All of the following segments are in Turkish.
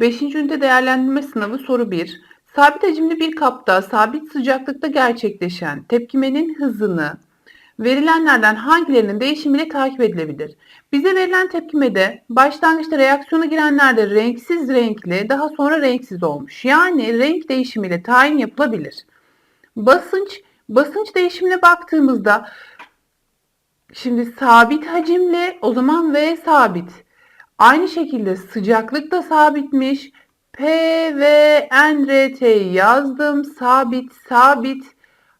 5. ünite değerlendirme sınavı soru 1. Sabit hacimli bir kapta sabit sıcaklıkta gerçekleşen tepkimenin hızını verilenlerden hangilerinin değişimiyle takip edilebilir? Bize verilen tepkimede başlangıçta reaksiyona girenlerde renksiz renkli daha sonra renksiz olmuş. Yani renk değişimiyle tayin yapılabilir. Basınç, basınç değişimine baktığımızda şimdi sabit hacimli o zaman V sabit. Aynı şekilde sıcaklık da sabitmiş. P ve N R T'yi yazdım. Sabit, sabit.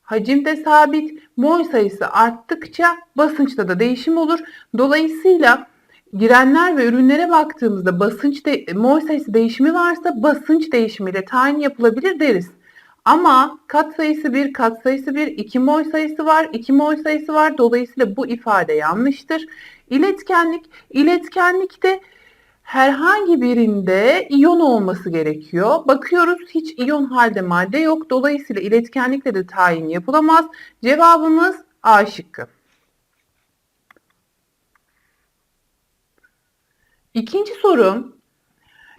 Hacim de sabit. Mol sayısı arttıkça basınçta da değişim olur. Dolayısıyla girenler ve ürünlere baktığımızda basınç de, mol sayısı değişimi varsa basınç değişimiyle tayin yapılabilir deriz. Ama kat sayısı 1, kat sayısı 1, 2 mol sayısı var, 2 mol sayısı var. Dolayısıyla bu ifade yanlıştır. İletkenlik, iletkenlikte herhangi birinde iyon olması gerekiyor. Bakıyoruz hiç iyon halde madde yok. Dolayısıyla iletkenlikle de tayin yapılamaz. Cevabımız A şıkkı. İkinci sorum.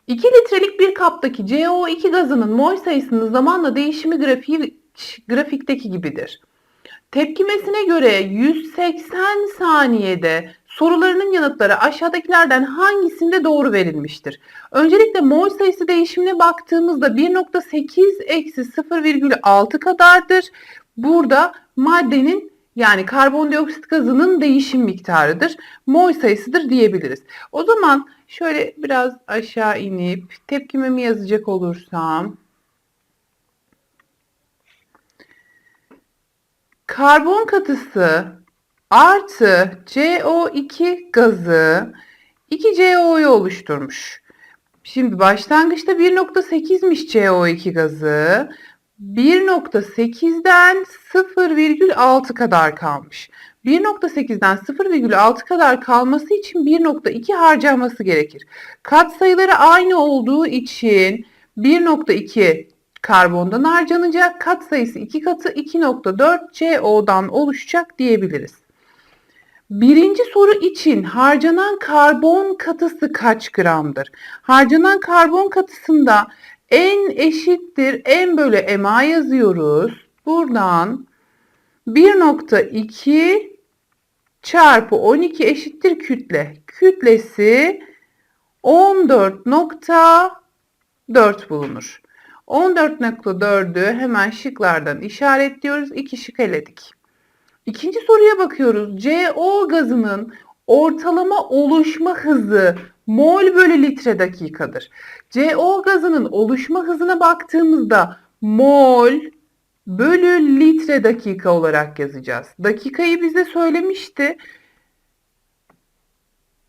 2 litrelik bir kaptaki CO2 gazının mol sayısının zamanla değişimi grafiği, grafikteki gibidir. Tepkimesine göre 180 saniyede sorularının yanıtları aşağıdakilerden hangisinde doğru verilmiştir? Öncelikle mol sayısı değişimine baktığımızda 1.8 eksi 0,6 kadardır. Burada maddenin yani karbondioksit gazının değişim miktarıdır. Mol sayısıdır diyebiliriz. O zaman şöyle biraz aşağı inip tepkimemi yazacak olursam karbon katısı artı CO2 gazı 2CO'yu oluşturmuş. Şimdi başlangıçta 1.8'miş CO2 gazı. 1.8'den 0,6 kadar kalmış. 1.8'den 0,6 kadar kalması için 1.2 harcaması gerekir. Katsayıları aynı olduğu için 1.2 karbondan harcanacak. Katsayısı 2 katı 2.4 CO'dan oluşacak diyebiliriz. Birinci soru için harcanan karbon katısı kaç gramdır? Harcanan karbon katısında en eşittir en bölü MA yazıyoruz. Buradan 1.2 çarpı 12 eşittir kütle. Kütlesi 14.4 bulunur. 14.4'ü hemen şıklardan işaretliyoruz. İki şık eledik. İkinci soruya bakıyoruz. CO gazının ortalama oluşma hızı mol bölü litre dakikadır. CO gazının oluşma hızına baktığımızda mol bölü litre dakika olarak yazacağız. Dakikayı bize söylemişti.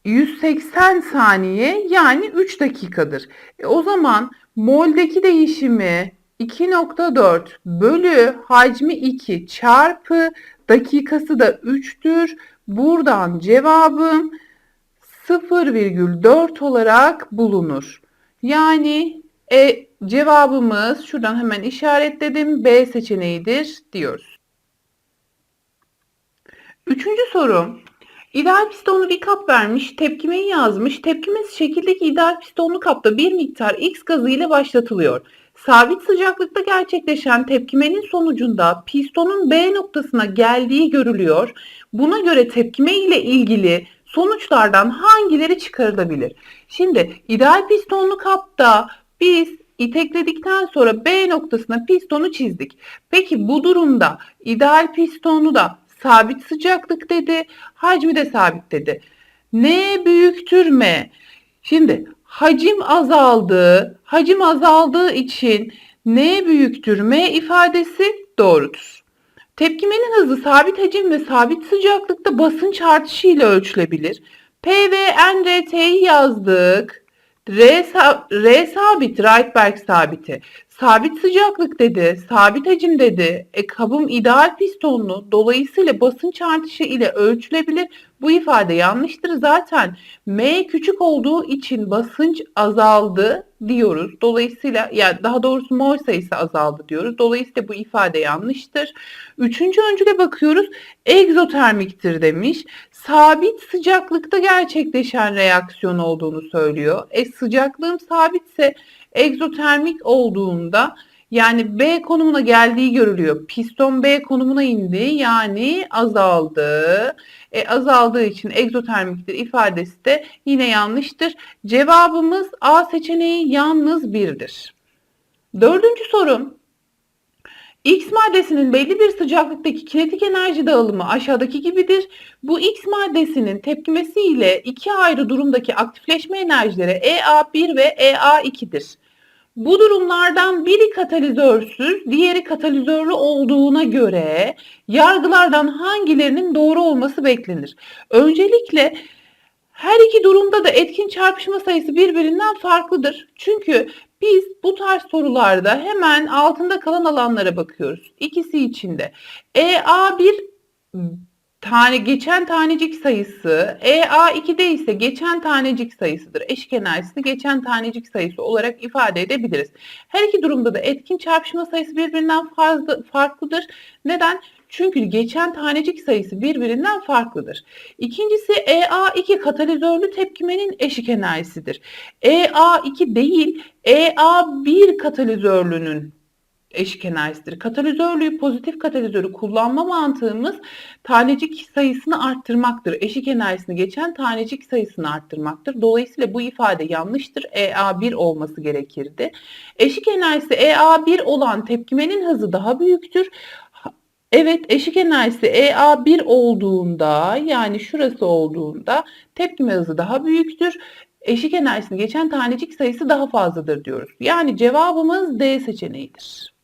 180 saniye yani 3 dakikadır. E o zaman moldeki değişimi 2.4 bölü hacmi 2 çarpı dakikası da 3'tür. Buradan cevabım 0,4 olarak bulunur. Yani e, cevabımız şuradan hemen işaretledim. B seçeneğidir diyoruz. Üçüncü soru. İdeal pistonlu bir kap vermiş, tepkimeyi yazmış. Tepkimesi şekildeki ideal pistonlu kapta bir miktar X gazı ile başlatılıyor. Sabit sıcaklıkta gerçekleşen tepkimenin sonucunda pistonun B noktasına geldiği görülüyor. Buna göre tepkime ile ilgili sonuçlardan hangileri çıkarılabilir? Şimdi ideal pistonlu kapta biz itekledikten sonra B noktasına pistonu çizdik. Peki bu durumda ideal pistonu da sabit sıcaklık dedi, hacmi de sabit dedi. N büyüktür M. Şimdi hacim azaldı. Hacim azaldığı için N büyüktür M ifadesi doğrudur. Tepkimenin hızı sabit hacim ve sabit sıcaklıkta basınç artışı ile ölçülebilir. P ve N, R, T'yi yazdık. R, R sabit, Rydberg sabiti. Sabit sıcaklık dedi, sabit hacim dedi. E kabım ideal pistonlu. Dolayısıyla basınç artışı ile ölçülebilir. Bu ifade yanlıştır. Zaten M küçük olduğu için basınç azaldı diyoruz. Dolayısıyla yani daha doğrusu mol sayısı azaldı diyoruz. Dolayısıyla bu ifade yanlıştır. Üçüncü öncüle bakıyoruz. Egzotermiktir demiş. Sabit sıcaklıkta gerçekleşen reaksiyon olduğunu söylüyor. E sıcaklığım sabitse egzotermik olduğunda yani B konumuna geldiği görülüyor. Piston B konumuna indi yani azaldı. E, azaldığı için egzotermiktir ifadesi de yine yanlıştır. Cevabımız A seçeneği yalnız birdir. Dördüncü sorum. X maddesinin belli bir sıcaklıktaki kinetik enerji dağılımı aşağıdaki gibidir. Bu X maddesinin tepkimesi ile iki ayrı durumdaki aktifleşme enerjileri EA1 ve EA2'dir. Bu durumlardan biri katalizörsüz, diğeri katalizörlü olduğuna göre yargılardan hangilerinin doğru olması beklenir? Öncelikle her iki durumda da etkin çarpışma sayısı birbirinden farklıdır. Çünkü biz bu tarz sorularda hemen altında kalan alanlara bakıyoruz. İkisi içinde. EA1 tane geçen tanecik sayısı, EA2'de ise geçen tanecik sayısıdır. Eşik enerjisini geçen tanecik sayısı olarak ifade edebiliriz. Her iki durumda da etkin çarpışma sayısı birbirinden fazla, farklıdır. Neden? Çünkü geçen tanecik sayısı birbirinden farklıdır. İkincisi EA2 katalizörlü tepkimenin eşik enerjisidir. EA2 değil EA1 katalizörlünün eşik enerjisidir. Katalizörlüğü pozitif katalizörü kullanma mantığımız tanecik sayısını arttırmaktır. Eşik enerjisini geçen tanecik sayısını arttırmaktır. Dolayısıyla bu ifade yanlıştır. EA1 olması gerekirdi. Eşik enerjisi EA1 olan tepkimenin hızı daha büyüktür. Evet eşik enerjisi EA1 olduğunda yani şurası olduğunda tepkime hızı daha büyüktür. Eşik enerjisini geçen tanecik sayısı daha fazladır diyoruz. Yani cevabımız D seçeneğidir.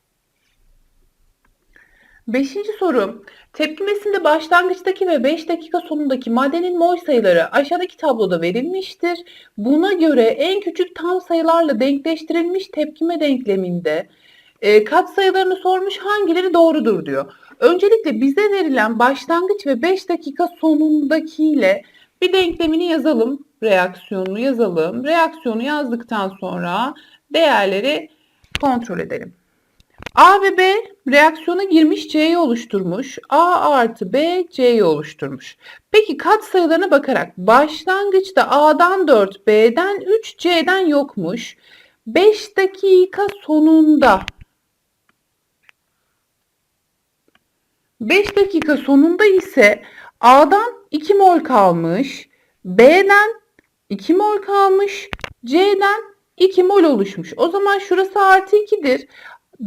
Beşinci soru. Tepkimesinde başlangıçtaki ve 5 dakika sonundaki maddenin mol sayıları aşağıdaki tabloda verilmiştir. Buna göre en küçük tam sayılarla denkleştirilmiş tepkime denkleminde e, katsayılarını sormuş hangileri doğrudur diyor. Öncelikle bize verilen başlangıç ve 5 dakika sonundakiyle bir denklemini yazalım. Reaksiyonunu yazalım. Reaksiyonu yazdıktan sonra değerleri kontrol edelim. A ve B reaksiyona girmiş C'yi oluşturmuş. A artı B C'yi oluşturmuş. Peki kat sayılarına bakarak başlangıçta A'dan 4, B'den 3, C'den yokmuş. 5 dakika sonunda 5 dakika sonunda ise A'dan 2 mol kalmış, B'den 2 mol kalmış, C'den 2 mol oluşmuş. O zaman şurası artı 2'dir.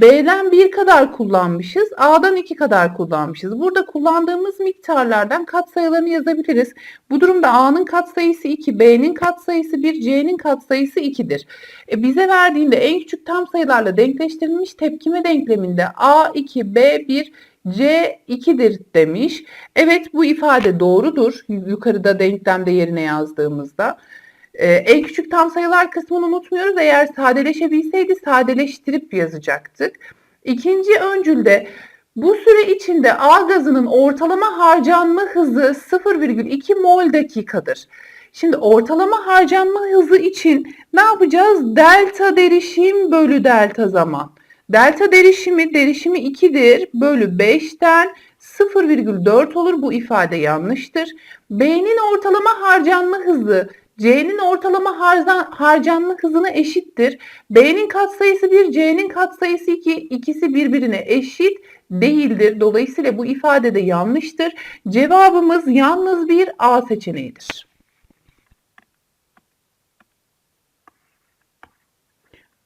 B'den 1 kadar kullanmışız. A'dan 2 kadar kullanmışız. Burada kullandığımız miktarlardan katsayılarını yazabiliriz. Bu durumda A'nın katsayısı 2, B'nin katsayısı 1, C'nin katsayısı 2'dir. E bize verdiğinde en küçük tam sayılarla denkleştirilmiş tepkime denkleminde A2, B1, C2'dir demiş. Evet bu ifade doğrudur. Yukarıda denklemde yerine yazdığımızda. Ee, en küçük tam sayılar kısmını unutmuyoruz. Eğer sadeleşebilseydi sadeleştirip yazacaktık. İkinci öncülde bu süre içinde A gazının ortalama harcanma hızı 0,2 mol dakikadır. Şimdi ortalama harcanma hızı için ne yapacağız? Delta derişim bölü delta zaman. Delta derişimi derişimi 2'dir bölü 5'ten 0,4 olur. Bu ifade yanlıştır. B'nin ortalama harcanma hızı C'nin ortalama harcanma hızına eşittir. B'nin katsayısı 1, C'nin katsayısı 2. İkisi birbirine eşit değildir. Dolayısıyla bu ifade de yanlıştır. Cevabımız yalnız bir A seçeneğidir.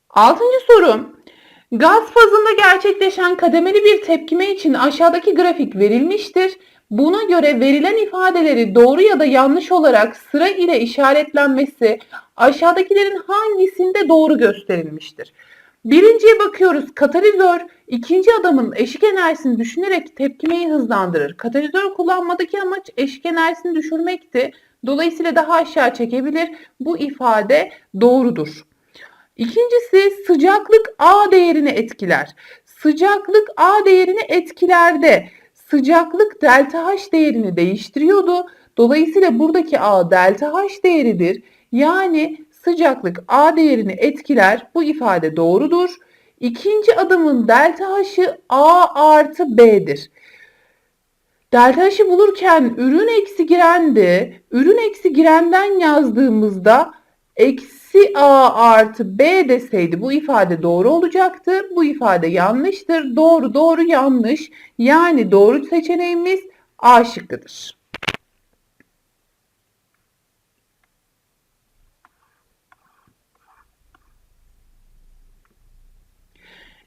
Altıncı sorum. Gaz fazında gerçekleşen kademeli bir tepkime için aşağıdaki grafik verilmiştir. Buna göre verilen ifadeleri doğru ya da yanlış olarak sıra ile işaretlenmesi aşağıdakilerin hangisinde doğru gösterilmiştir? Birinciye bakıyoruz. Katalizör ikinci adamın eşik enerjisini düşünerek tepkimeyi hızlandırır. Katalizör kullanmadaki amaç eşik enerjisini düşürmekti. Dolayısıyla daha aşağı çekebilir. Bu ifade doğrudur. İkincisi sıcaklık A değerini etkiler. Sıcaklık A değerini etkilerde sıcaklık delta H değerini değiştiriyordu. Dolayısıyla buradaki A delta H değeridir. Yani sıcaklık A değerini etkiler. Bu ifade doğrudur. İkinci adımın delta H'ı A artı B'dir. Delta H'ı bulurken ürün eksi girendi. Ürün eksi girenden yazdığımızda eksi A artı B deseydi bu ifade doğru olacaktı. Bu ifade yanlıştır. Doğru doğru yanlış. Yani doğru seçeneğimiz A şıkkıdır.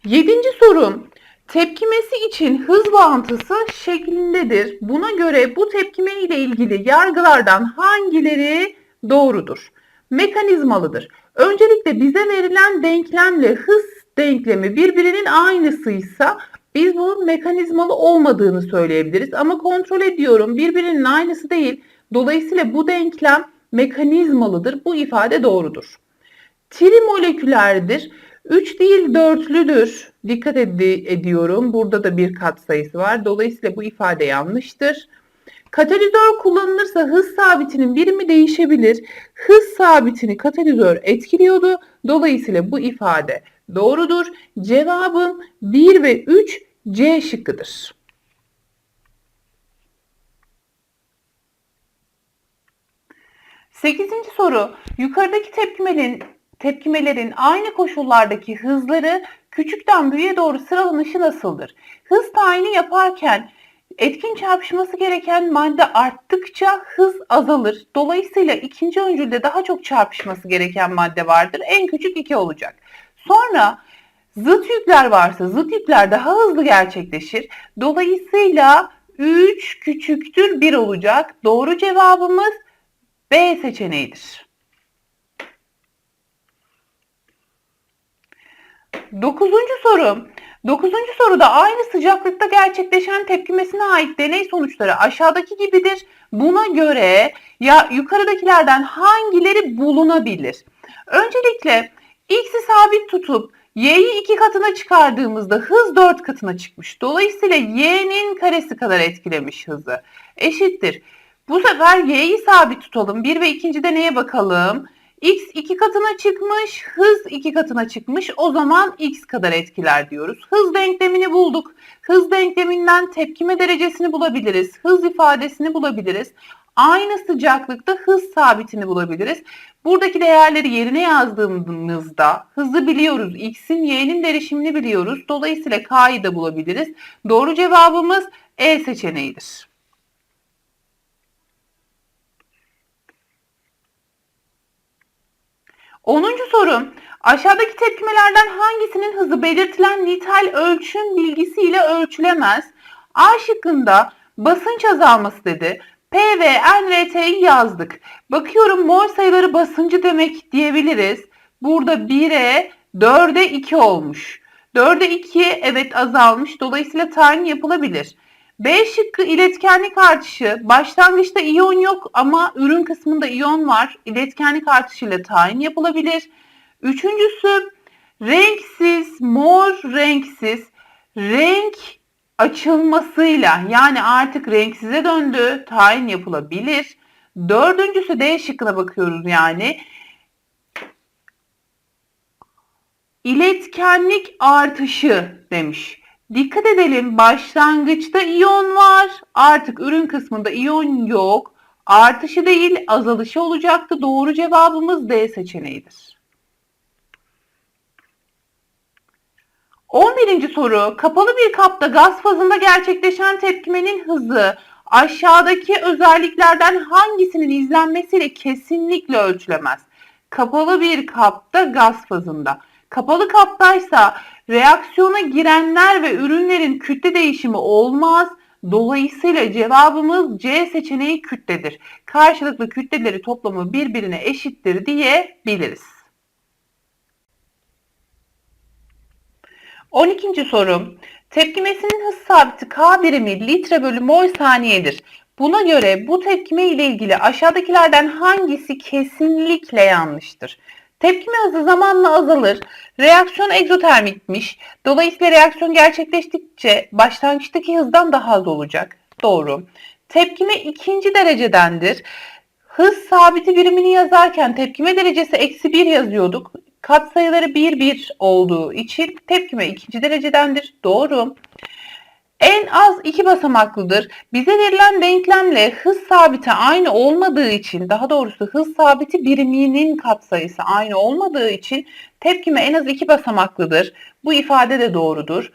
Yedinci sorum. Tepkimesi için hız bağıntısı şeklindedir. Buna göre bu tepkime ile ilgili yargılardan hangileri doğrudur? Mekanizmalıdır. Öncelikle bize verilen denklemle hız denklemi birbirinin aynısıysa biz bunun mekanizmalı olmadığını söyleyebiliriz. Ama kontrol ediyorum birbirinin aynısı değil. Dolayısıyla bu denklem mekanizmalıdır. Bu ifade doğrudur. Trimolekülerdir. 3 değil dörtlüdür. Dikkat ed- ediyorum. Burada da bir kat sayısı var. Dolayısıyla bu ifade yanlıştır. Katalizör kullanılırsa hız sabitinin birimi değişebilir. Hız sabitini katalizör etkiliyordu. Dolayısıyla bu ifade doğrudur. Cevabım 1 ve 3 C şıkkıdır. Sekizinci soru. Yukarıdaki tepkimelerin, tepkimelerin aynı koşullardaki hızları küçükten büyüğe doğru sıralanışı nasıldır? Hız tayini yaparken etkin çarpışması gereken madde arttıkça hız azalır. Dolayısıyla ikinci öncülde daha çok çarpışması gereken madde vardır. En küçük 2 olacak. Sonra zıt yükler varsa zıt yükler daha hızlı gerçekleşir. Dolayısıyla 3 küçüktür 1 olacak. Doğru cevabımız B seçeneğidir. Dokuzuncu soru. Dokuzuncu soruda aynı sıcaklıkta gerçekleşen tepkimesine ait deney sonuçları aşağıdaki gibidir. Buna göre ya yukarıdakilerden hangileri bulunabilir? Öncelikle x'i sabit tutup y'yi iki katına çıkardığımızda hız 4 katına çıkmış. Dolayısıyla y'nin karesi kadar etkilemiş hızı. Eşittir. Bu sefer y'yi sabit tutalım. 1 ve ikincide neye bakalım? X 2 katına çıkmış, hız 2 katına çıkmış. O zaman x kadar etkiler diyoruz. Hız denklemini bulduk. Hız denkleminden tepkime derecesini bulabiliriz. Hız ifadesini bulabiliriz. Aynı sıcaklıkta hız sabitini bulabiliriz. Buradaki değerleri yerine yazdığımızda hızı biliyoruz. X'in y'nin derişimini biliyoruz. Dolayısıyla K'yı da bulabiliriz. Doğru cevabımız E seçeneğidir. 10. soru. Aşağıdaki tepkimelerden hangisinin hızı belirtilen nitel ölçüm bilgisiyle ölçülemez? A şıkkında basınç azalması dedi. P ve NRT'yi yazdık. Bakıyorum mol sayıları basıncı demek diyebiliriz. Burada 1'e 4'e 2 olmuş. 4'e 2 evet azalmış. Dolayısıyla tayin yapılabilir. B şıkkı iletkenlik artışı. Başlangıçta iyon yok ama ürün kısmında iyon var. İletkenlik artışıyla tayin yapılabilir. Üçüncüsü renksiz, mor renksiz. Renk açılmasıyla yani artık renksize döndü. Tayin yapılabilir. Dördüncüsü D şıkkına bakıyoruz yani. İletkenlik artışı demiş. Dikkat edelim başlangıçta iyon var. Artık ürün kısmında iyon yok. Artışı değil azalışı olacaktı. Doğru cevabımız D seçeneğidir. 11. soru. Kapalı bir kapta gaz fazında gerçekleşen tepkimenin hızı aşağıdaki özelliklerden hangisinin izlenmesiyle kesinlikle ölçülemez? Kapalı bir kapta gaz fazında. Kapalı kaptaysa reaksiyona girenler ve ürünlerin kütle değişimi olmaz. Dolayısıyla cevabımız C seçeneği kütledir. Karşılıklı kütleleri toplamı birbirine eşittir diyebiliriz. 12. soru. Tepkimesinin hız sabiti K birimi litre bölü mol saniyedir. Buna göre bu tepkime ile ilgili aşağıdakilerden hangisi kesinlikle yanlıştır? Tepkime hızı zamanla azalır. Reaksiyon egzotermikmiş. Dolayısıyla reaksiyon gerçekleştikçe başlangıçtaki hızdan daha az olacak. Doğru. Tepkime ikinci derecedendir. Hız sabiti birimini yazarken tepkime derecesi eksi 1 yazıyorduk. Katsayıları 1 1 olduğu için tepkime ikinci derecedendir. Doğru. En az iki basamaklıdır. Bize verilen denklemle hız sabiti aynı olmadığı için, daha doğrusu hız sabiti biriminin katsayısı aynı olmadığı için tepkime en az iki basamaklıdır. Bu ifade de doğrudur.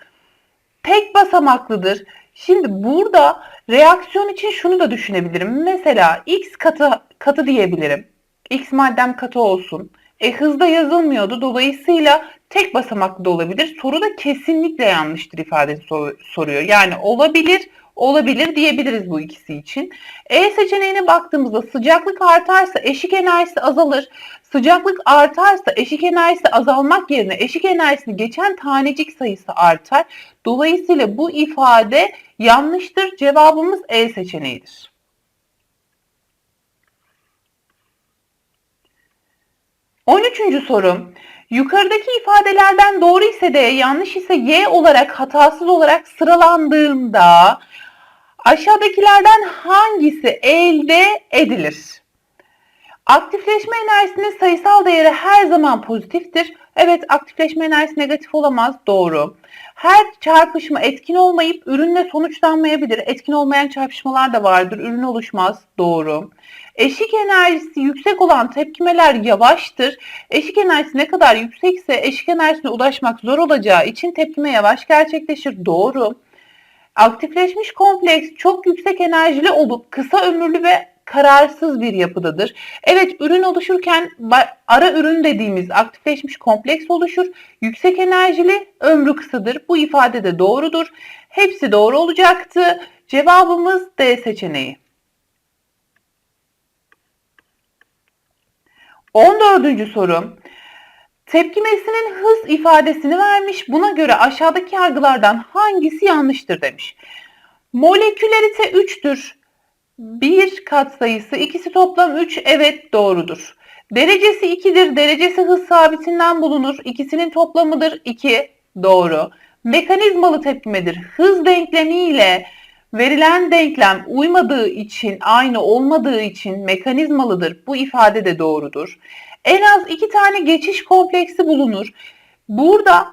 Tek basamaklıdır. Şimdi burada reaksiyon için şunu da düşünebilirim. Mesela x katı katı diyebilirim. X maddem katı olsun. E hızda yazılmıyordu. Dolayısıyla tek basamaklı da olabilir. Soru da kesinlikle yanlıştır ifadesi soruyor. Yani olabilir, olabilir diyebiliriz bu ikisi için. E seçeneğine baktığımızda sıcaklık artarsa eşik enerjisi azalır. Sıcaklık artarsa eşik enerjisi azalmak yerine eşik enerjisini geçen tanecik sayısı artar. Dolayısıyla bu ifade yanlıştır. Cevabımız E seçeneğidir. 13. sorum. Yukarıdaki ifadelerden doğru ise de yanlış ise y olarak hatasız olarak sıralandığında aşağıdakilerden hangisi elde edilir? Aktifleşme enerjisinin sayısal değeri her zaman pozitiftir. Evet aktifleşme enerjisi negatif olamaz. Doğru. Her çarpışma etkin olmayıp ürünle sonuçlanmayabilir. Etkin olmayan çarpışmalar da vardır. Ürün oluşmaz. Doğru. Eşik enerjisi yüksek olan tepkimeler yavaştır. Eşik enerjisi ne kadar yüksekse eşik enerjisine ulaşmak zor olacağı için tepkime yavaş gerçekleşir. Doğru. Aktifleşmiş kompleks çok yüksek enerjili olup kısa ömürlü ve kararsız bir yapıdadır. Evet ürün oluşurken ara ürün dediğimiz aktifleşmiş kompleks oluşur. Yüksek enerjili ömrü kısadır. Bu ifade de doğrudur. Hepsi doğru olacaktı. Cevabımız D seçeneği. 14. soru. Tepkimesinin hız ifadesini vermiş. Buna göre aşağıdaki yargılardan hangisi yanlıştır demiş. Molekülerite 3'tür. 1 katsayısı, ikisi toplam 3 evet doğrudur. Derecesi 2'dir. Derecesi hız sabitinden bulunur. İkisinin toplamıdır 2 doğru. Mekanizmalı tepkimedir. Hız denklemi ile verilen denklem uymadığı için, aynı olmadığı için mekanizmalıdır. Bu ifade de doğrudur. En az iki tane geçiş kompleksi bulunur. Burada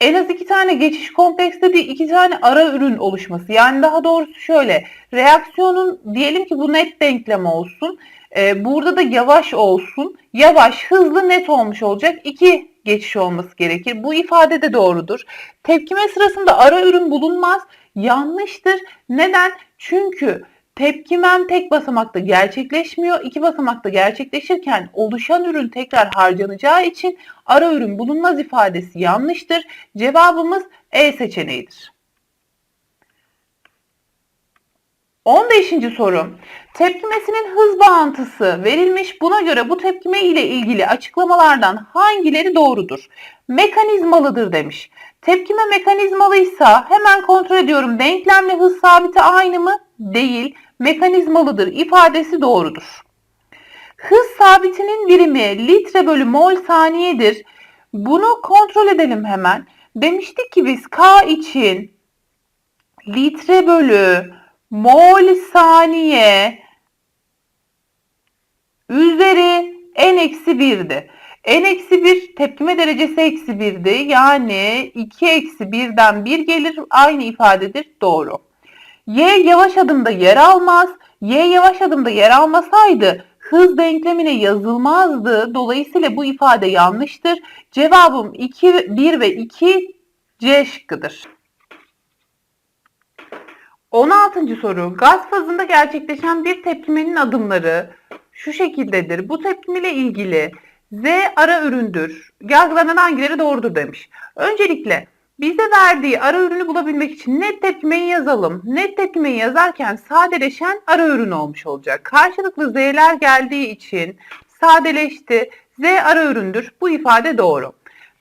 en az iki tane geçiş komplekste değil iki tane ara ürün oluşması. Yani daha doğrusu şöyle reaksiyonun diyelim ki bu net denklem olsun. Ee, burada da yavaş olsun. Yavaş, hızlı, net olmuş olacak. İki geçiş olması gerekir. Bu ifade de doğrudur. Tepkime sırasında ara ürün bulunmaz. Yanlıştır. Neden? Çünkü tepkimem tek basamakta gerçekleşmiyor. iki basamakta gerçekleşirken oluşan ürün tekrar harcanacağı için ara ürün bulunmaz ifadesi yanlıştır. Cevabımız E seçeneğidir. 15. soru. Tepkimesinin hız bağıntısı verilmiş. Buna göre bu tepkime ile ilgili açıklamalardan hangileri doğrudur? Mekanizmalıdır demiş. Tepkime mekanizmalıysa hemen kontrol ediyorum. Denklemle hız sabiti aynı mı? Değil. Mekanizmalıdır ifadesi doğrudur. Hız sabitinin birimi litre bölü mol saniyedir. Bunu kontrol edelim hemen. Demiştik ki biz K için litre bölü mol saniye üzeri n eksi 1'di. n eksi 1 tepkime derecesi eksi 1'di. Yani 2 eksi 1'den 1 gelir aynı ifadedir. Doğru. Y yavaş adımda yer almaz. Y yavaş adımda yer almasaydı hız denklemine yazılmazdı. Dolayısıyla bu ifade yanlıştır. Cevabım 2, 1 ve 2 C şıkkıdır. 16. soru. Gaz fazında gerçekleşen bir tepkimenin adımları şu şekildedir. Bu tepkime ilgili Z ara üründür. Yargılanan hangileri doğrudur demiş. Öncelikle bize verdiği ara ürünü bulabilmek için net tepkimeyi yazalım. Net tepkimeyi yazarken sadeleşen ara ürün olmuş olacak. Karşılıklı Z'ler geldiği için sadeleşti. Z ara üründür. Bu ifade doğru.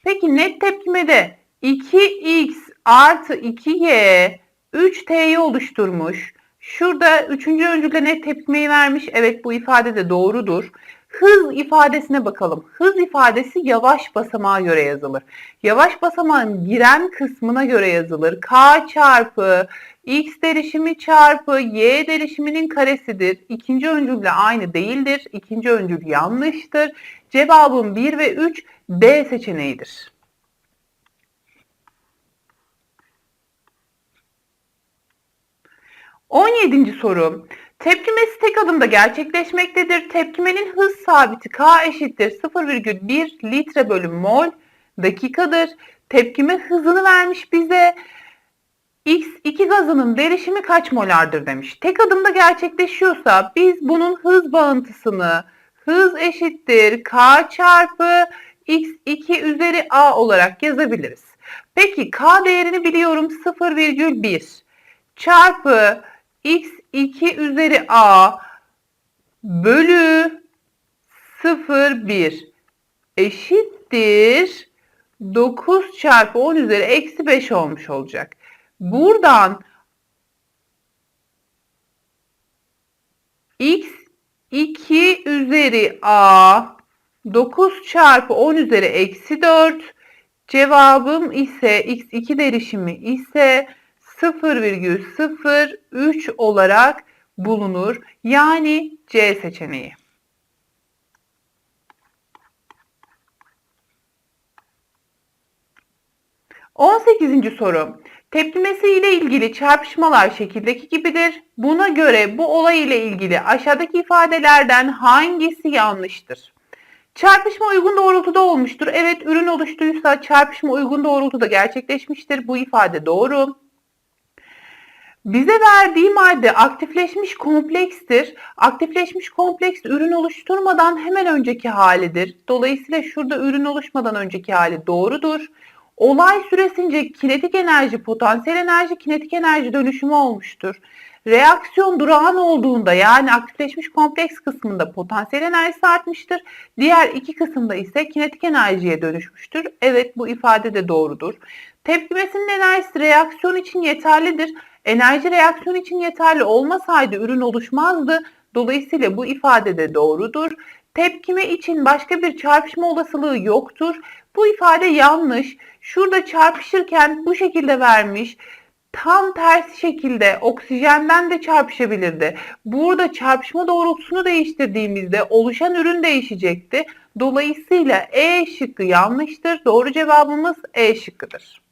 Peki net tepkimede 2x artı 2y 3t'yi oluşturmuş. Şurada üçüncü öncülde net tepkimeyi vermiş. Evet bu ifade de doğrudur. Hız ifadesine bakalım. Hız ifadesi yavaş basamağa göre yazılır. Yavaş basamağın giren kısmına göre yazılır. K çarpı x derişimi çarpı y derişiminin karesidir. İkinci öncülle aynı değildir. İkinci öncül yanlıştır. Cevabım 1 ve 3 D seçeneğidir. On yedinci soru. Tepkimesi tek adımda gerçekleşmektedir. Tepkimenin hız sabiti K eşittir 0,1 litre bölü mol dakikadır. Tepkime hızını vermiş bize. X2 gazının derişimi kaç molardır demiş. Tek adımda gerçekleşiyorsa biz bunun hız bağıntısını hız eşittir K çarpı X2 üzeri A olarak yazabiliriz. Peki K değerini biliyorum 0,1 çarpı x2 üzeri a bölü 0,1 eşittir 9 çarpı 10 üzeri eksi 5 olmuş olacak. Buradan x2 üzeri a 9 çarpı 10 üzeri eksi 4 cevabım ise x2 derişimi ise 0,03 olarak bulunur. Yani C seçeneği. On soru. Tepkimesi ile ilgili çarpışmalar şekildeki gibidir. Buna göre bu olay ile ilgili aşağıdaki ifadelerden hangisi yanlıştır? Çarpışma uygun doğrultuda olmuştur. Evet ürün oluştuysa çarpışma uygun doğrultuda gerçekleşmiştir. Bu ifade doğru. Bize verdiği madde aktifleşmiş komplekstir. Aktifleşmiş kompleks ürün oluşturmadan hemen önceki halidir. Dolayısıyla şurada ürün oluşmadan önceki hali doğrudur. Olay süresince kinetik enerji, potansiyel enerji, kinetik enerji dönüşümü olmuştur. Reaksiyon durağan olduğunda yani aktifleşmiş kompleks kısmında potansiyel enerjisi artmıştır. Diğer iki kısımda ise kinetik enerjiye dönüşmüştür. Evet bu ifade de doğrudur. Tepkimesinin enerjisi reaksiyon için yeterlidir. Enerji reaksiyon için yeterli olmasaydı ürün oluşmazdı. Dolayısıyla bu ifade de doğrudur. Tepkime için başka bir çarpışma olasılığı yoktur. Bu ifade yanlış. Şurada çarpışırken bu şekilde vermiş. Tam tersi şekilde oksijenden de çarpışabilirdi. Burada çarpışma doğrultusunu değiştirdiğimizde oluşan ürün değişecekti. Dolayısıyla E şıkkı yanlıştır. Doğru cevabımız E şıkkıdır.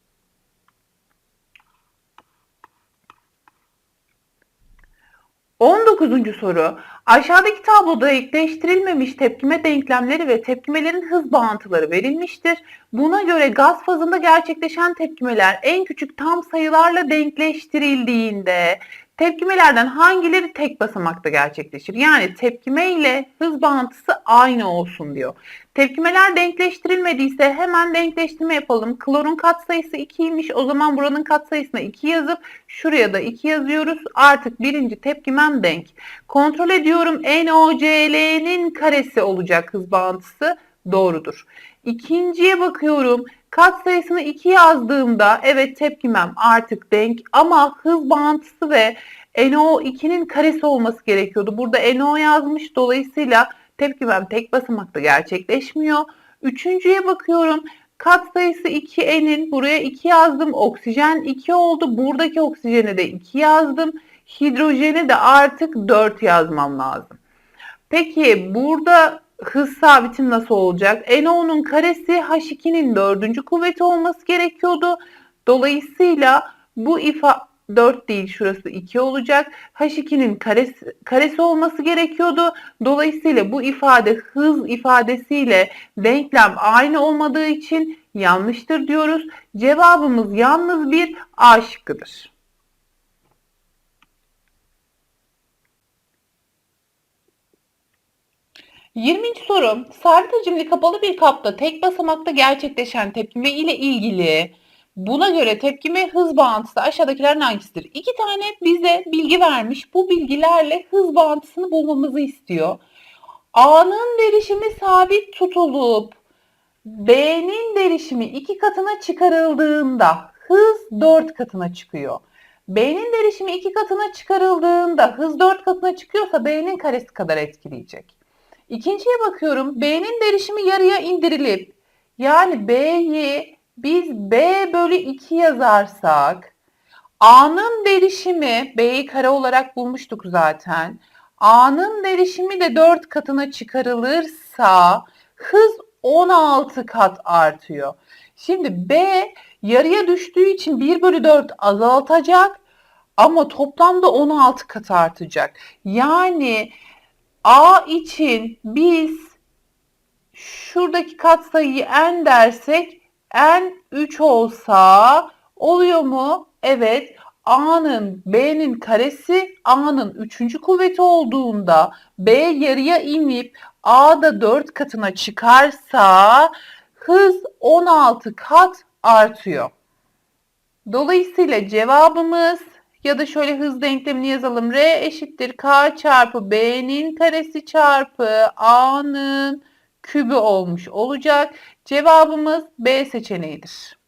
19. soru. Aşağıdaki tabloda ekleştirilmemiş tepkime denklemleri ve tepkimelerin hız bağıntıları verilmiştir. Buna göre gaz fazında gerçekleşen tepkimeler en küçük tam sayılarla denkleştirildiğinde tepkimelerden hangileri tek basamakta gerçekleşir? Yani tepkime ile hız bağıntısı aynı olsun diyor. Tepkimeler denkleştirilmediyse hemen denkleştirme yapalım. Klorun katsayısı 2'ymiş. O zaman buranın katsayısına 2 yazıp şuraya da 2 yazıyoruz. Artık birinci tepkimem denk. Kontrol ediyorum. NOCL'nin karesi olacak hız bağıntısı. Doğrudur. İkinciye bakıyorum. Katsayısını 2 yazdığımda evet tepkimem artık denk ama hız bağıntısı ve NO2'nin karesi olması gerekiyordu. Burada NO yazmış. Dolayısıyla tepkimem tek basamakta gerçekleşmiyor. Üçüncüye bakıyorum. Kat sayısı 2N'in buraya 2 yazdım. Oksijen 2 oldu. Buradaki oksijene de 2 yazdım. Hidrojeni de artık 4 yazmam lazım. Peki burada hız sabitim nasıl olacak? NO'nun karesi H2'nin dördüncü kuvveti olması gerekiyordu. Dolayısıyla bu ifa 4 değil şurası 2 olacak. H2'nin karesi, karesi olması gerekiyordu. Dolayısıyla bu ifade hız ifadesiyle denklem aynı olmadığı için yanlıştır diyoruz. Cevabımız yalnız bir A şıkkıdır. Yirminci soru. Sabit hacimli kapalı bir kapta tek basamakta gerçekleşen tepkime ile ilgili Buna göre tepkime hız bağıntısı aşağıdakilerin hangisidir? İki tane bize bilgi vermiş. Bu bilgilerle hız bağıntısını bulmamızı istiyor. A'nın derişimi sabit tutulup B'nin derişimi iki katına çıkarıldığında hız 4 katına çıkıyor. B'nin derişimi iki katına çıkarıldığında hız 4 katına çıkıyorsa B'nin karesi kadar etkileyecek. İkinciye bakıyorum. B'nin derişimi yarıya indirilip yani B'yi biz B bölü 2 yazarsak A'nın derişimi B'yi kare olarak bulmuştuk zaten. A'nın derişimi de 4 katına çıkarılırsa hız 16 kat artıyor. Şimdi B yarıya düştüğü için 1 bölü 4 azaltacak ama toplamda 16 kat artacak. Yani A için biz şuradaki katsayıyı n dersek n 3 olsa oluyor mu? Evet. A'nın B'nin karesi A'nın 3. kuvveti olduğunda B yarıya inip A'da 4 katına çıkarsa hız 16 kat artıyor. Dolayısıyla cevabımız ya da şöyle hız denklemini yazalım. R eşittir K çarpı B'nin karesi çarpı A'nın kübü olmuş olacak. Cevabımız B seçeneğidir.